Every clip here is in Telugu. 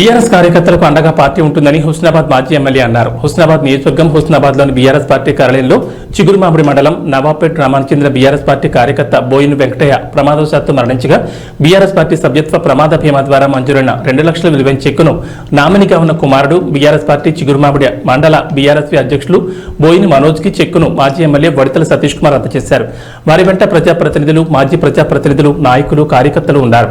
బీఆర్ఎస్ కార్యకర్తలకు అండగా పార్టీ ఉంటుందని హుస్నాబాద్ మాజీ ఎమ్మెల్యే అన్నారు. హుస్నాబాద్ నియోజకవర్గం హుస్నాబాద్లోని బీఆర్ఎస్ పార్టీ కార్యాలయంలో చిగురుమామిడి మండలం నవాపేట్ గ్రామానికి చెందిన బీఆర్ఎస్ పార్టీ కార్యకర్త బోయిన వెంకటయ్య ప్రమాదవశాత్తు మరణించగా బీఆర్ఎస్ పార్టీ సభ్యత్వ ప్రమాద బీమా ద్వారా మంజూరైన రెండు లక్షల విలువైన చెక్కును నామినిగా ఉన్న కుమారుడు బీఆర్ఎస్ పార్టీ చిగురుమామిడి మండల బీఆర్ఎస్పీ అధ్యక్షులు బోయిని మనోజ్కి చెక్కును మాజీ ఎమ్మెల్యే వడితల సతీష్ కుమార్ అందజేశారు. వారి వెంట ప్రజాప్రతినిధులు మాజీ ప్రజాప్రతినిధులు నాయకులు కార్యకర్తలు ఉన్నారు.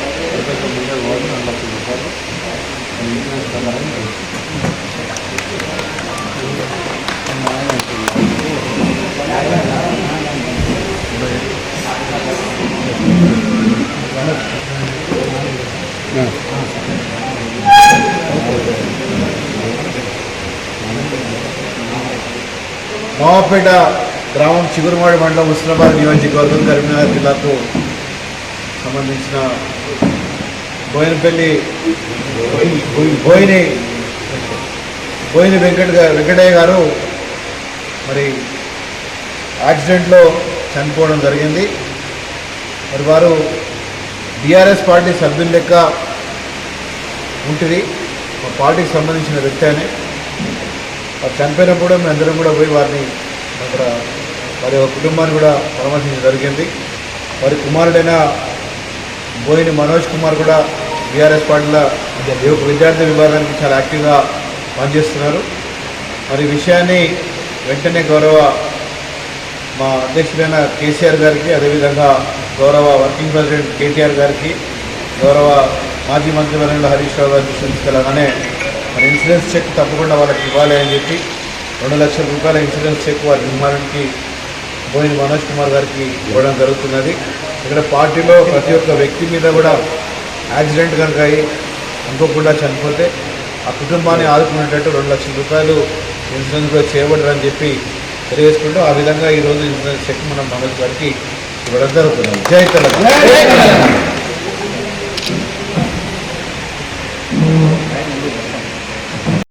మామపేట గ్రామం చిగురుమాడి మండలం హుస్నాబాద్ నియోజకవర్గం కరీంనగర్ జిల్లాకు సంబంధించిన బోయినపల్లి బోయిని బోయిని వెంకట వెంకటయ్య గారు మరి యాక్సిడెంట్లో చనిపోవడం జరిగింది. మరి వారు బీఆర్ఎస్ పార్టీ సభ్యుల లెక్క ఉంటుంది. మా పార్టీకి సంబంధించిన వ్యక్తి అని. వారు చనిపోయినప్పుడు మేము అందరం కూడా పోయి వారిని అక్కడ వారి యొక్క కుటుంబాన్ని కూడా పరామర్శించడం జరిగింది. వారి కుమారుడైన బోయిని మనోజ్ కుమార్ కూడా బీఆర్ఎస్ పార్టీలో ఈ విద్యార్థి విభాగానికి చాలా యాక్టివ్గా పనిచేస్తున్నారు. మరి విషయాన్ని వెంటనే గౌరవ మా అధ్యక్షుడైన కేసీఆర్ గారికి అదేవిధంగా గౌరవ వర్కింగ్ ప్రెసిడెంట్ కేటీఆర్ గారికి గౌరవ మాజీ మంత్రివర్యులు హరీష్ రావు గారి దృష్టికి తీసుకెళ్ళగానే మరి ఇన్సూరెన్స్ చెక్ తప్పకుండా వాళ్ళకి ఇవ్వాలి అని చెప్పి రెండు లక్షల రూపాయల ఇన్సూరెన్స్ చెక్ వారి నిర్మాణానికి బోయిన మనోజ్ కుమార్ గారికి ఇవ్వడం జరుగుతున్నది. ఇక్కడ పార్టీలో ప్రతి ఒక్క వ్యక్తి మీద కూడా యాక్సిడెంట్ కనుక అయ్యి అనుకోకుండా చనిపోతే ఆ కుటుంబాన్ని ఆదుకునేటట్టు రెండు లక్షల రూపాయలు ఇన్సూరెన్స్ కూడా చేయబడరని చెప్పి తెలియజేసుకుంటూ ఆ విధంగా ఈరోజు ఇన్సూరెన్స్ చెక్ మనం మనోజ్ గారికి ఇవ్వడం జరుగుతుంది జై తెలంగాణ.